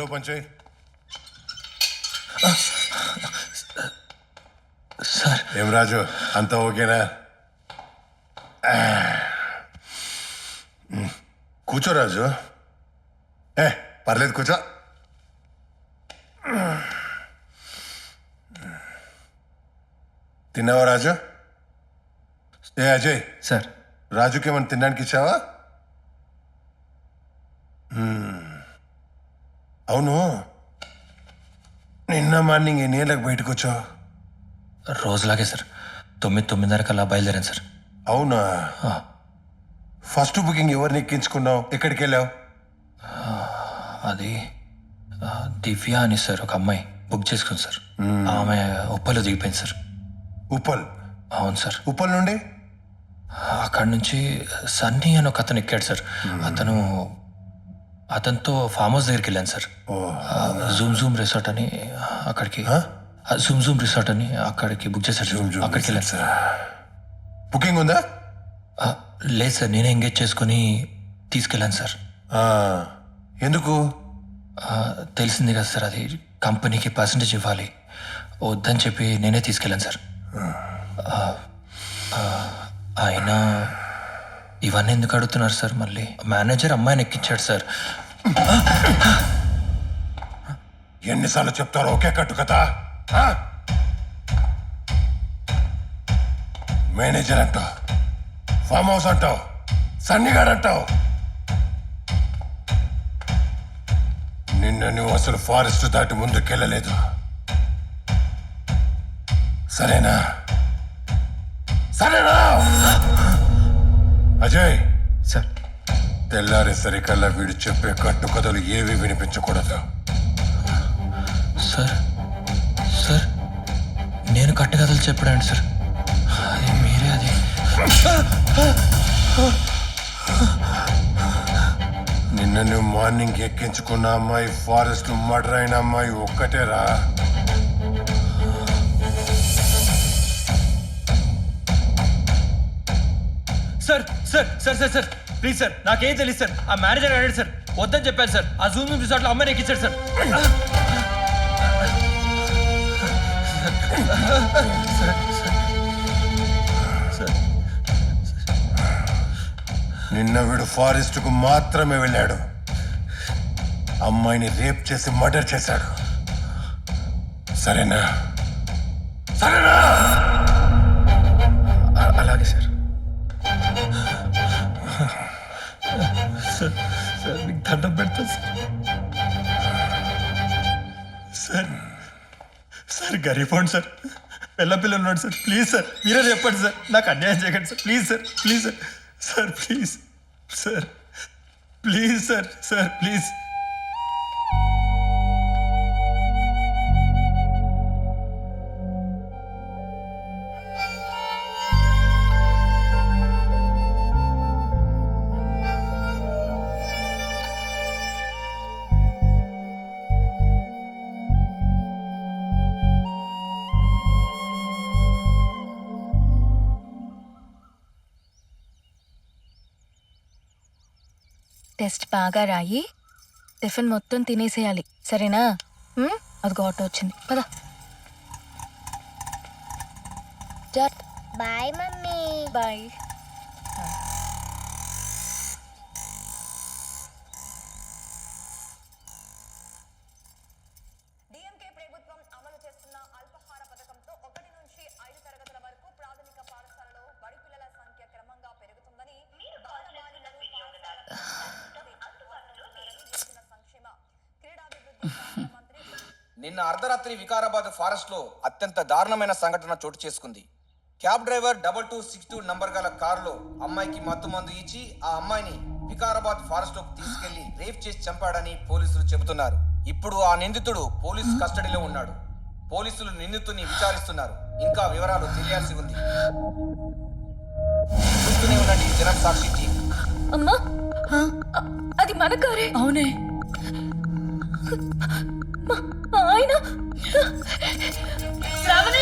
Bill open చేయి sir ఏం రాజు అంతా ఓకేనా. కూర్చో రాజు ఏ పర్లేదు కూర్చో తిన్నావా రాజు ఏ అజయ్ సార్ రాజుకి ఏమైనా తినడానికి ఇచ్చావా అవును. నిన్న మార్నింగ్ ఎన్ని గంటలకు బయటకు వచ్చావు రోజులాగే సార్. తొమ్మిది తొమ్మిదిన్నర కల్లా బయలుదేరాను సార్. అవునా? ఆ, ఫస్ట్ బుకింగ్ ఎవరిని ఎక్కించుకున్నావు? ఎక్కడికి వెళ్ళావు అది ఆ, దివ్య అని సార్ ఒక అమ్మాయి బుక్ చేసుకుంది సార్. ఆమె ఉప్పలో దిగిపోయింది సార్. ఉప్పల్? అవును సార్. ఉప్పల్ నుండి? అక్కడి నుంచి సన్నీ అని ఒక అతను ఎక్కాడు సార్. అతను అతనితో ఫామ్ హౌస్ దగ్గరికి వెళ్ళాను సార్. జూమ్ జూమ్ రిసార్ట్ అని అక్కడికి. ఆ, జూమ్ జూమ్ రిసార్ట్ అని అక్కడికి బుక్ చేశారు సార్. అక్కడికి వెళ్ళాను. సార్ బుకింగ్ ఉందా? లేదు సార్ నేనే ఎంగేజ్ చేసుకుని తీసుకెళ్ళాను సార్. ఎందుకు? తెలిసింది కదా సార్ అది కంపెనీకి పర్సంటేజ్ ఇవ్వాలి. వద్దని చెప్పి నేనే తీసుకెళ్ళాను సార్. ఆ, ఆ, అయినా ఇవన్నీ ఎందుకు అడుగుతున్నారు సార్? మళ్ళీ మేనేజర్ అమ్మాయిని ఎక్కించాడు సార్. ఎన్నిసార్లు చెప్తారో? ఒకే కట్టు కదా మేనేజర్ అంటావు. ఫామ్ హౌస్ అంటావు. సన్నిగాడు అంటావు. నిన్న నువ్వు అసలు ఫారెస్ట్ దాటి ముందుకెళ్ళలేదు. సరేనా? సరేనా? అజయ్! సార్. తెల్లారేసరికల్లా వీడు చెప్పే కట్టుకథలు ఏవి వినిపించకూడదు. సార్. సార్ నేను కట్టుకథలు చెప్పడాండి సార్. అది మీరే అది. నిన్న నువ్వు మార్నింగ్ ఎక్కించుకున్న అమ్మాయి ఫారెస్ట్ మర్డర్ అయిన అమ్మాయి ఒక్కటేరా? Sir sir sir sir please sir నాకేం తెలియదు సార్. ఆ మేనేజర్ అడిగాడు సార్ వద్దని చెప్పాను సార్. ఆ జూమ్ రిసార్ట్లో అమ్మాయిని ఎక్కించాడు సార్. నిన్న వీడు ఫారెస్ట్కు మాత్రమే వెళ్ళాడు. అమ్మాయిని రేప్ చేసి మర్డర్ చేశాడు. సరేనా? సరేనా? అలాగే సార్. సార్ సార్ మీకు దండం పెడతా సార్. సార్ సార్ గరీబోండి సార్. పిల్ల పిల్ల ఉన్నాడు సార్. ప్లీజ్ సార్ మీరే చెప్పండి సార్. నాకు అన్యాయం చేయకండి sir. Please sir please sir. Sir please. Sir please sir sir please. Test బాగా రాయి. టిఫిన్ మొత్తం తినేసేయాలి. సరేనా? అదిగో ఆటో వచ్చింది. పద. Bye mummy. బాయ్. నిన్న అర్ధరాత్రి వికారాబాద్ ఫారెస్ట్లో అత్యంత దారుణమైన సంఘటన చోటు చేసుకుంది. Cab driver double two six two number గల కారులో అమ్మాయికి మత్తు మందు ఇచ్చి ఆ అమ్మాయిని వికారాబాద్ ఫారెస్ట్లోకి తీసుకెళ్ళి రేప్ చేసి చంపాడని పోలీసులు చెబుతున్నారు. ఇప్పుడు ఆ నిందితుడు పోలీసు కస్టడీలో ఉన్నాడు. పోలీసులు నిందితుని విచారిస్తున్నారు. ఇంకా వివరాలు తెలియాల్సి ఉంది. చూస్తూనే ఉండండి జనం సాక్షి అమ్మా! అది మన కారే. అవునే. ఆయన! శ్రావణి